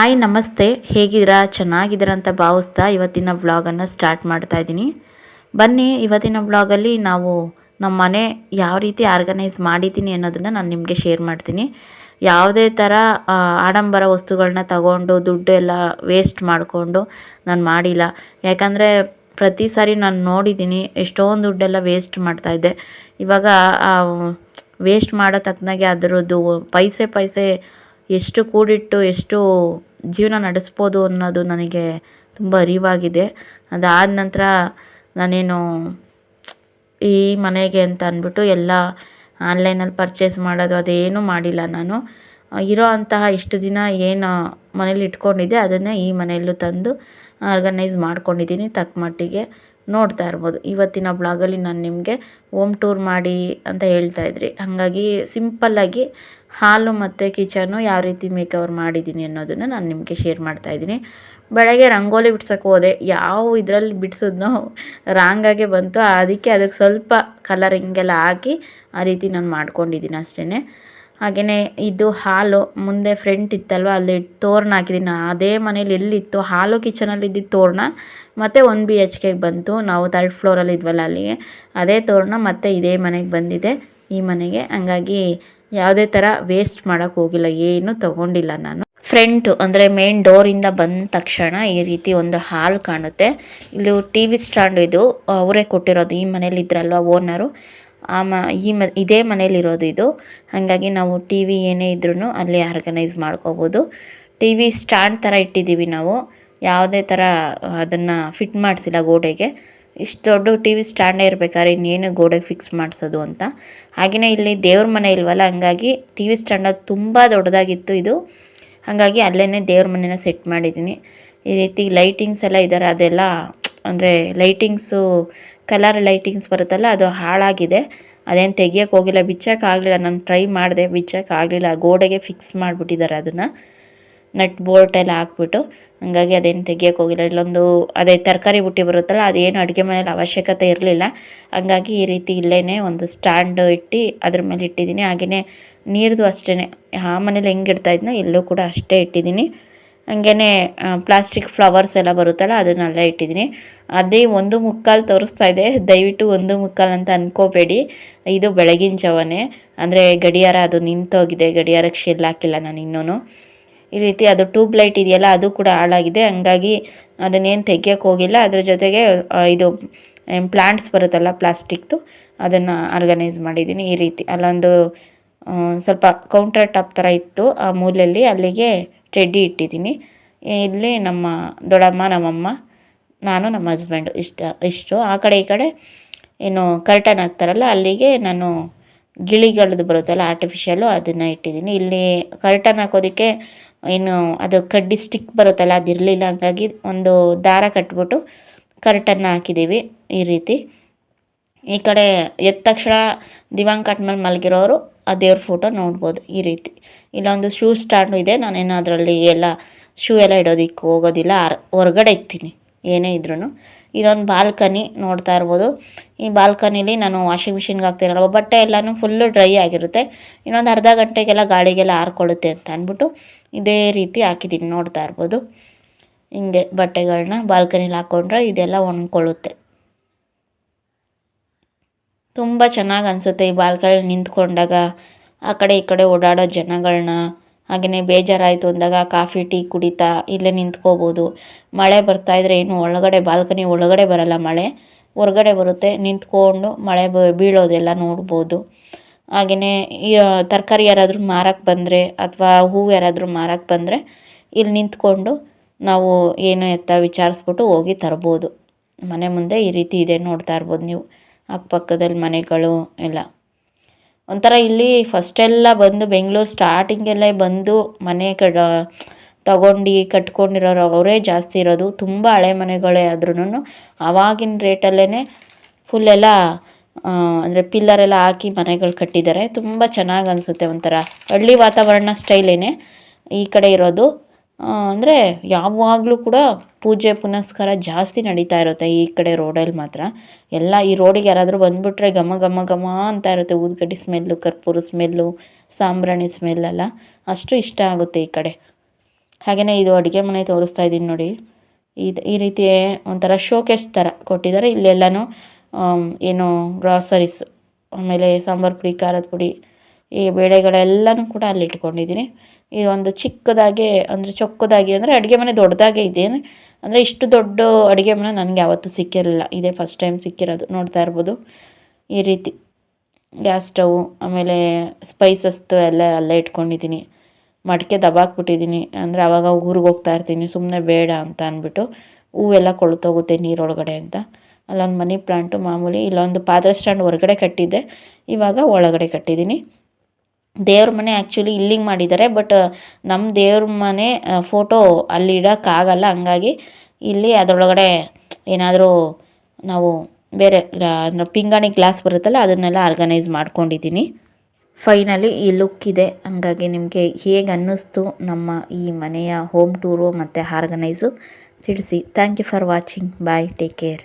Hi, ನಮಸ್ತೆ. ಹೇಗಿದ್ದೀರಾ? ಚೆನ್ನಾಗಿದ್ದೀರಾ ಅಂತ ಭಾವಿಸ್ತಾ ಇವತ್ತಿನ ವ್ಲಾಗನ್ನು ಸ್ಟಾರ್ಟ್ ಮಾಡ್ತಾ ಇದ್ದೀನಿ. ಬನ್ನಿ, ಇವತ್ತಿನ ವ್ಲಾಗಲ್ಲಿ ನಾವು ನಮ್ಮ ಮನೆ ಯಾವ ರೀತಿ ಆರ್ಗನೈಸ್ ಮಾಡಿದ್ದೀನಿ ಅನ್ನೋದನ್ನು ನಾನು ನಿಮಗೆ ಶೇರ್ ಮಾಡ್ತೀನಿ. ಯಾವುದೇ ಥರ ಆಡಂಬರ ವಸ್ತುಗಳನ್ನ ತಗೊಂಡು, ದುಡ್ಡು ಎಲ್ಲ ವೇಸ್ಟ್ ಮಾಡಿಕೊಂಡು ನಾನು ಮಾಡಿಲ್ಲ. ಯಾಕಂದರೆ ಪ್ರತಿ ಸಾರಿ ನಾನು ನೋಡಿದ್ದೀನಿ, ಎಷ್ಟೊಂದು ದುಡ್ಡೆಲ್ಲ ವೇಸ್ಟ್ ಮಾಡ್ತಾಯಿದ್ದೆ ಇವಾಗ ವೇಸ್ಟ್ ಮಾಡೋ ತಕ್ಕನಾಗೆ ಅದರದ್ದು ಪೈಸೆ ಪೈಸೆ ಎಷ್ಟು ಕೂಡಿಟ್ಟು ಎಷ್ಟು ಜೀವನ ನಡೆಸ್ಬೋದು ಅನ್ನೋದು ನನಗೆ ತುಂಬ ಅರಿವಾಗಿದೆ. ಅದಾದ ನಂತರ ನಾನೇನು ಈ ಮನೆಗೆ ಅಂತ ಅಂದ್ಬಿಟ್ಟು ಎಲ್ಲ ಆನ್ಲೈನಲ್ಲಿ ಪರ್ಚೇಸ್ ಮಾಡೋದು ಅದೇನೂ ಮಾಡಿಲ್ಲ ನಾನು. ಇರೋ ಅಂತಹ ಇಷ್ಟು ದಿನ ಏನು ಮನೇಲಿ ಇಟ್ಕೊಂಡಿದ್ದೆ, ಅದನ್ನೇ ಈ ಮನೆಯಲ್ಲೂ ತಂದು ಆರ್ಗನೈಸ್ ಮಾಡ್ಕೊಂಡಿದ್ದೀನಿ ತಕ್ಕ ಮಟ್ಟಿಗೆ. ನೋಡ್ತಾ ಇರ್ಬೋದು. ಇವತ್ತಿನ ಬ್ಲಾಗಲ್ಲಿ ನಾನು ನಿಮಗೆ ಓಮ್ ಟೂರ್ ಮಾಡಿ ಅಂತ ಹೇಳ್ತಾ ಇದ್ರಿ. ಹಾಗಾಗಿ ಸಿಂಪಲ್ಲಾಗಿ ಹಾಲು ಮತ್ತು ಕಿಚನು ಯಾವ ರೀತಿ ಮೇಕವರ್ ಮಾಡಿದ್ದೀನಿ ಅನ್ನೋದನ್ನು ನಾನು ನಿಮಗೆ ಶೇರ್ ಮಾಡ್ತಾ ಇದ್ದೀನಿ. ಬೆಳಗ್ಗೆ ರಂಗೋಲಿ ಬಿಡ್ಸೋಕೆ ಹೋದೆ. ಯಾವ ಇದರಲ್ಲಿ ಬಿಡಿಸಿದ್ನೋ ರಾಂಗಾಗೆ ಬಂತು. ಅದಕ್ಕೆ ಅದಕ್ಕೆ ಸ್ವಲ್ಪ ಕಲರಿಂಗೆಲ್ಲ ಹಾಕಿ ಆ ರೀತಿ ನಾನು ಮಾಡ್ಕೊಂಡಿದ್ದೀನಿ ಅಷ್ಟೇ ಹಾಗೆಯೇ ಇದು ಹಾಲು ಮುಂದೆ ಫ್ರಂಟ್ ಇತ್ತಲ್ವ, ಅಲ್ಲಿ ತೋರಣ ಹಾಕಿದ್ದೀನಿ ಅದೇ ಮನೇಲಿ ಎಲ್ಲಿತ್ತು? ಹಾಲು ಕಿಚನಲ್ಲಿ ಇದ್ದಿದ್ದು ತೋರಣ, ಮತ್ತೆ ಒನ್ ಬಿ ಎಚ್ ಕೆಗೆ ಬಂತು. ನಾವು ಥರ್ಡ್ ಫ್ಲೋರಲ್ಲಿ ಇದ್ವಲ್ಲ ಅಲ್ಲಿಗೆ. ಅದೇ ತೋರಣ ಮತ್ತೆ ಇದೇ ಮನೆಗೆ ಬಂದಿದೆ. ಈ ಮನೆಗೆ. ಹಂಗಾಗಿ ಯಾವುದೇ ಥರ ವೇಸ್ಟ್ ಮಾಡೋಕ್ಕೆ ಹೋಗಿಲ್ಲ. ಏನು ತಗೊಂಡಿಲ್ಲ ನಾನು. ಫ್ರಂಟು ಅಂದರೆ ಮೇನ್ ಡೋರಿಂದ ಬಂದ ತಕ್ಷಣ ಈ ರೀತಿ ಒಂದು ಹಾಲ್ ಕಾಣುತ್ತೆ. ಇಲ್ಲಿ ಟಿ ವಿ ಸ್ಟ್ಯಾಂಡ್ ಇದು. ಅವರೇ ಕೊಟ್ಟಿರೋದು. ಈ ಮನೇಲಿ ಇದ್ರಲ್ವ ಓನರು ಆ ಮ, ಈ ಮ, ಇದೇ ಮನೇಲಿರೋದು ಇದು. ಹಾಗಾಗಿ ನಾವು ಟಿ ವಿ ಏನೇ ಇದ್ರೂ ಅಲ್ಲಿ ಆರ್ಗನೈಸ್ ಮಾಡ್ಕೋಬೋದು. ಟಿ ವಿ ಸ್ಟ್ಯಾಂಡ್ ಥರ ಇಟ್ಟಿದ್ದೀವಿ ನಾವು. ಯಾವುದೇ ಥರ ಅದನ್ನು ಫಿಟ್ ಮಾಡಿಸಿಲ್ಲ ಗೋಡೆಗೆ. ಇಷ್ಟು ದೊಡ್ಡ ಟಿ ವಿ ಸ್ಟ್ಯಾಂಡೇ ಇರಬೇಕಾದ್ರೆ ಇನ್ನೇನು ಗೋಡೆ ಫಿಕ್ಸ್ ಮಾಡಿಸೋದು ಅಂತ. ಹಾಗೆಯೇ ಇಲ್ಲಿ ದೇವ್ರ ಮನೆ ಇಲ್ವಲ್ಲ, ಹಂಗಾಗಿ ಟಿ ವಿ ಸ್ಟ್ಯಾಂಡ್ ತುಂಬ ದೊಡ್ಡದಾಗಿತ್ತು ಇದು. ಹಾಗಾಗಿ ಅಲ್ಲೇ ದೇವ್ರ ಮನೇನ ಸೆಟ್ ಮಾಡಿದ್ದೀನಿ. ಈ ರೀತಿ ಲೈಟಿಂಗ್ಸ್ ಎಲ್ಲ ಇದ್ದಾರೆ ಅದೆಲ್ಲ ಅಂದರೆ ಲೈಟಿಂಗ್ಸು ಕಲರ್ ಲೈಟಿಂಗ್ಸ್ ಬರುತ್ತಲ್ಲ, ಅದು ಹಾಳಾಗಿದೆ. ಅದೇನು ತೆಗಿಯೋಕ್ಕೆ ಹೋಗಿಲ್ಲ ಬಿಚ್ಚಕ್ಕೆ ಆಗಲಿಲ್ಲ, ನಾನು ಟ್ರೈ ಮಾಡಿದೆ ಬಿಚ್ಚಕ್ಕೆ ಆಗಲಿಲ್ಲ ಗೋಡೆಗೆ ಫಿಕ್ಸ್ ಮಾಡಿಬಿಟ್ಟಿದ್ದಾರೆ ಅದನ್ನು. ನಟ್ ಬೋಲ್ಟ್ ಎಲ್ಲ ಹಾಕ್ಬಿಟ್ಟು, ಹಂಗಾಗಿ ಅದೇನು ತೆಗಿಯೋಕೆ ಹೋಗಿಲ್ಲ. ಇಲ್ಲೊಂದು, ಅದೇ ತರಕಾರಿ ಬುಟ್ಟಿ ಬರುತ್ತಲ್ಲ, ಅದೇನು ಅಡುಗೆ ಮನೇಲಿ ಅವಶ್ಯಕತೆ ಇರಲಿಲ್ಲ. ಹಂಗಾಗಿ ಈ ರೀತಿ ಇಲ್ಲೇ ಒಂದು ಸ್ಟ್ಯಾಂಡ್ ಇಟ್ಟು ಅದ್ರ ಮೇಲೆ ಇಟ್ಟಿದ್ದೀನಿ. ಹಾಗೆಯೇ ನೀರ್ದು ಅಷ್ಟೇ ಆ ಮನೇಲಿ ಹೆಂಗೆ ಇಡ್ತಾಯಿದ್ನೋ ಎಲ್ಲೂ ಕೂಡ ಅಷ್ಟೇ ಇಟ್ಟಿದ್ದೀನಿ. ಹಂಗೇ ಪ್ಲಾಸ್ಟಿಕ್ ಫ್ಲವರ್ಸ್ ಎಲ್ಲ ಬರುತ್ತಲ್ಲ ಅದನ್ನೆಲ್ಲ ಇಟ್ಟಿದ್ದೀನಿ. ಅದೇ ಒಂದು ಮುಕ್ಕಾಲು ತೋರಿಸ್ತಾ ಇದೆ. ದಯವಿಟ್ಟು ಒಂದು ಮುಕ್ಕಾಲು ಅಂತ ಅಂದ್ಕೋಬೇಡಿ ಇದು ಬೆಳಗಿನ ಜಾವನೇ. ಅಂದರೆ ಗಡಿಯಾರ ಅದು ನಿಂತೋಗಿದೆ. ಗಡಿಯಾರಕ್ಕೆ ಶೆಲ್ ಹಾಕಿಲ್ಲ ನಾನು ಇನ್ನೂ ಈ ರೀತಿ ಅದು ಟ್ಯೂಬ್ ಲೈಟ್ ಇದೆಯಲ್ಲ, ಅದು ಕೂಡ ಹಾಳಾಗಿದೆ. ಹಂಗಾಗಿ ಅದನ್ನೇನು ತೆಗಿಯೋಕ್ಕೆ ಹೋಗಿಲ್ಲ. ಅದ್ರ ಜೊತೆಗೆ ಇದು ಪ್ಲಾಂಟ್ಸ್ ಬರುತ್ತಲ್ಲ ಪ್ಲಾಸ್ಟಿಕ್ದು ಅದನ್ನು ಆರ್ಗನೈಸ್ ಮಾಡಿದ್ದೀನಿ. ಈ ರೀತಿ ಅಲ್ಲೊಂದು ಸ್ವಲ್ಪ ಕೌಂಟರ್ ಟಾಪ್ ಥರ ಇತ್ತು ಆ ಮೂಲೆಯಲ್ಲಿ. ಅಲ್ಲಿಗೆ ಟೆಡ್ಡಿ ಇಟ್ಟಿದ್ದೀನಿ. ಇಲ್ಲಿ ನಮ್ಮ ದೊಡ್ಡಮ್ಮ, ನಮ್ಮಮ್ಮ, ನಾನು, ನಮ್ಮ ಹಸ್ಬೆಂಡು ಇಷ್ಟ, ಇಷ್ಟು. ಆ ಕಡೆ ಈ ಕಡೆ ಏನು ಕರ್ಟನ್ ಹಾಕ್ತಾರಲ್ಲ, ಅಲ್ಲಿಗೆ ನಾನು ಗಿಳಿಗಳದ್ದು ಬರುತ್ತಲ್ಲ ಆರ್ಟಿಫಿಷಿಯಲ್ಲು ಅದನ್ನು ಇಟ್ಟಿದ್ದೀನಿ. ಇಲ್ಲಿ ಕರ್ಟನ್ ಹಾಕೋದಕ್ಕೆ ಏನು, ಅದು ಕಡ್ಡಿ ಸ್ಟಿಕ್ ಬರುತ್ತಲ್ಲ, ಅದಿರಲಿಲ್ಲ, ಹಾಗಾಗಿ ಒಂದು ದಾರ ಕಟ್ಬಿಟ್ಟು ಕರ್ಟನ್ನ ಹಾಕಿದ್ದೀವಿ ಈ ರೀತಿ. ಈ ಕಡೆ ಎದ್ದ ತಕ್ಷಣ ದಿವಾನ್ ಕಟ್ ಮೇಲೆ ಮಲಗಿರೋರು, ಆ ದೇವ್ರ ಫೋಟೋ ನೋಡ್ಬೋದು ಈ ರೀತಿ. ಇಲ್ಲೊಂದು ಶೂ ಸ್ಟ್ಯಾಂಡು ಇದೆ, ನಾನೇನು ಅದರಲ್ಲಿ ಎಲ್ಲ ಶೂ ಎಲ್ಲ ಇಡೋದಕ್ಕೆ ಹೋಗೋದಿಲ್ಲ ಹೊರಗಡೆ ಇಕ್ತೀನಿ, ಏನೇ ಇದ್ರೂ ಇದೊಂದು ಬಾಲ್ಕನಿ ನೋಡ್ತಾ ಇರ್ಬೋದು. ಈ ಬಾಲ್ಕನಿಲಿ ನಾನು ವಾಷಿಂಗ್ ಮಿಷಿನ್ಗೆ ಹಾಕ್ತೀನಲ್ಲ ಬಟ್ಟೆ ಎಲ್ಲನೂ ಫುಲ್ಲು ಡ್ರೈ ಆಗಿರುತ್ತೆ. ಇನ್ನೊಂದು ಅರ್ಧ ಗಂಟೆಗೆಲ್ಲ ಗಾಳಿಗೆಲ್ಲ ಆರ್ಕೊಳ್ಳುತ್ತೆ ಅಂತ ಅಂದ್ಬಿಟ್ಟು ಇದೇ ರೀತಿ ಹಾಕಿದ್ದೀನಿ ನೋಡ್ತಾ ಇರ್ಬೋದು. ಹಿಂಗೆ ಬಟ್ಟೆಗಳನ್ನ ಬಾಲ್ಕನಿಲಿ ಹಾಕ್ಕೊಂಡ್ರೆ ಇದೆಲ್ಲ ಒಣಕೊಳ್ಳುತ್ತೆ. ತುಂಬ ಚೆನ್ನಾಗಿ ಅನಿಸುತ್ತೆ ಈ ಬಾಲ್ಕನಿ ನಿಂತ್ಕೊಂಡಾಗ. ಆ ಕಡೆ ಈ ಕಡೆ ಓಡಾಡೋ ಜನಗಳನ್ನ ಹಾಗೆಯೇ ಬೇಜಾರಾಯಿತು ಅಂದಾಗ ಕಾಫಿ, ಟೀ ಕುಡಿತಾ ಇಲ್ಲೇ ನಿಂತ್ಕೋಬೋದು. ಮಳೆ ಬರ್ತಾ ಇದ್ರೆ ಏನು ಒಳಗಡೆ ಬಾಲ್ಕನಿ ಒಳಗಡೆ ಬರಲ್ಲ ಮಳೆ. ಹೊರಗಡೆ ಬರುತ್ತೆ, ನಿಂತ್ಕೊಂಡು ಮಳೆ ಬ, ಬೀಳೋದೆಲ್ಲ ನೋಡ್ಬೋದು. ಹಾಗೆಯೇ ಈ ತರಕಾರಿ ಯಾರಾದರೂ ಮಾರಕ್ಕೆ ಬಂದರೆ ಅಥವಾ ಹೂವು ಯಾರಾದರೂ ಮಾರಕ್ಕೆ ಬಂದರೆ ಇಲ್ಲಿ ನಿಂತ್ಕೊಂಡು ನಾವು ಏನು ಎತ್ತ ವಿಚಾರಿಸ್ಬಿಟ್ಟು ಹೋಗಿ ತರ್ಬೋದು. ಮನೆ ಮುಂದೆ ಈ ರೀತಿ ಇದೆ ನೋಡ್ತಾ ಇರ್ಬೋದು ನೀವು. ಅಕ್ಕಪಕ್ಕದಲ್ಲಿ ಮನೆಗಳು ಎಲ್ಲ. ಒಂಥರ ಇಲ್ಲಿ ಫಸ್ಟೆಲ್ಲ ಬಂದು ಬೆಂಗಳೂರು ಸ್ಟಾರ್ಟಿಂಗೆಲ್ಲ ಬಂದು ಮನೆ ಕಡ, ತಗೊಂಡು ಕಟ್ಕೊಂಡಿರೋರು ಅವರೇ ಜಾಸ್ತಿ ಇರೋದು. ತುಂಬ ಹಳೆ ಮನೆಗಳೇ ಆದ್ರೂ ಆವಾಗಿನ ರೇಟಲ್ಲೇ ಫುಲ್ ಎಲ್ಲ ಅಂದರೆ ಪಿಲ್ಲರೆಲ್ಲ ಹಾಕಿ ಮನೆಗಳು ಕಟ್ಟಿದ್ದಾರೆ. ತುಂಬ ಚೆನ್ನಾಗಿ ಅನಿಸುತ್ತೆ ಒಂಥರ. ಹಳ್ಳಿ ವಾತಾವರಣ ಸ್ಟೈಲೇ ಈ ಕಡೆ ಇರೋದು. ಅಂದರೆ ಯಾವಾಗಲೂ ಕೂಡ ಪೂಜೆ ಪುನಸ್ಕಾರ ಜಾಸ್ತಿ ನಡೀತಾ ಇರುತ್ತೆ ಈ ಕಡೆ ರೋಡಲ್ಲಿ ಮಾತ್ರ. ಎಲ್ಲ ಈ ರೋಡಿಗೆ ಯಾರಾದರೂ ಬಂದುಬಿಟ್ರೆ ಘಮ ಘಮ ಘಮ ಅಂತ ಇರುತ್ತೆ. ಊದ್ಗಡ್ಡಿ ಸ್ಮೆಲ್ಲು, ಕರ್ಪೂರ ಸ್ಮೆಲ್ಲು, ಸಾಂಬ್ರಾಣಿ ಸ್ಮೆಲ್ಲೆಲ್ಲ ಅಷ್ಟು ಇಷ್ಟ ಆಗುತ್ತೆ ಈ ಕಡೆ. ಹಾಗೆಯೇ ಇದು ಅಡುಗೆ ಮನೆ ತೋರಿಸ್ತಾ ಇದ್ದೀನಿ ನೋಡಿ. ಇದು ಈ ರೀತಿ ಒಂಥರ ಶೋಕೇಸ್ ಥರ ಕೊಟ್ಟಿದ್ದಾರೆ. ಇಲ್ಲೆಲ್ಲನೂ ಏನು ಗ್ರಾಸರೀಸ್ ಆಮೇಲೆ ಸಾಂಬಾರು ಪುಡಿ, ಖಾರದ ಪುಡಿ ಈ ಬೇಳೆಗಳೆಲ್ಲನೂ ಕೂಡ ಅಲ್ಲಿ ಇಟ್ಕೊಂಡಿದ್ದೀನಿ ಈ ಒಂದು ಚಿಕ್ಕದಾಗಿ ಅಂದರೆ ಚೊಕ್ಕದಾಗಿ ಅಂದರೆ ಅಡುಗೆ ಮನೆ ದೊಡ್ಡದಾಗೆ ಇದೆ ಅಂದರೆ ಇಷ್ಟು ದೊಡ್ಡ ಅಡುಗೆ ಮನೆ ನನಗೆ ಯಾವತ್ತೂ ಸಿಕ್ಕಿರಲಿಲ್ಲ. ಇದೇ ಫಸ್ಟ್ ಟೈಮ್ ಸಿಕ್ಕಿರೋದು. ನೋಡ್ತಾ ಇರ್ಬೋದು. ಈ ರೀತಿ ಗ್ಯಾಸ್ ಸ್ಟವ್ ಆಮೇಲೆ ಸ್ಪೈಸಸ್ದು ಎಲ್ಲ ಅಲ್ಲೇ ಇಟ್ಕೊಂಡಿದ್ದೀನಿ. ಮಡಿಕೆ ದಬಾಕ್ಬಿಟ್ಟಿದ್ದೀನಿ. ಅಂದರೆ ಆವಾಗ ಊರಿಗೆ ಹೋಗ್ತಾ ಇರ್ತೀನಿ. ಸುಮ್ಮನೆ ಬೇಡ ಅಂತ ಅಂದ್ಬಿಟ್ಟು ಹೂವೆಲ್ಲ ಕೊಳ್ತೋಗುತ್ತೆ ನೀರೊಳಗಡೆ ಅಂತ. ಅಲ್ಲೊಂದು ಮನಿ ಪ್ಲಾಂಟು ಮಾಮೂಲಿ ಇಲ್ಲೊಂದು ಪಾತ್ರೆ ಸ್ಟ್ಯಾಂಡ್ ಹೊರಗಡೆ ಕಟ್ಟಿದ್ದೆ. ಇವಾಗ ಒಳಗಡೆ ಕಟ್ಟಿದ್ದೀನಿ. ದೇವ್ರ ಮನೆ ಆ್ಯಕ್ಚುಲಿ ಇಲ್ಲಿಗೆ ಮಾಡಿದ್ದಾರೆ ಬಟ್ ನಮ್ಮ ದೇವ್ರ ಮನೆ ಫೋಟೋ ಅಲ್ಲಿ ಇಡೋಕ್ಕಾಗಲ್ಲ ಹಂಗಾಗಿ ಇಲ್ಲಿ ಅದರೊಳಗಡೆ ಏನಾದರೂ ನಾವು ಬೇರೆ ಅಂದರೆ ಪಿಂಗಾಣಿ ಗ್ಲಾಸ್ ಬರುತ್ತಲ್ಲ, ಅದನ್ನೆಲ್ಲ ಆರ್ಗನೈಸ್ ಮಾಡ್ಕೊಂಡಿದ್ದೀನಿ ಫೈನಲಿ ಈ ಲುಕ್ ಇದೆ, ಹಂಗಾಗಿ ನಿಮಗೆ ಹೇಗೆ ಅನ್ನಿಸ್ತು ನಮ್ಮ ಈ ಮನೆಯ ಹೋಮ್ ಟೂರು ಮತ್ತು ಆರ್ಗನೈಸು ತಿಳಿಸಿ. Thank you for watching bye take care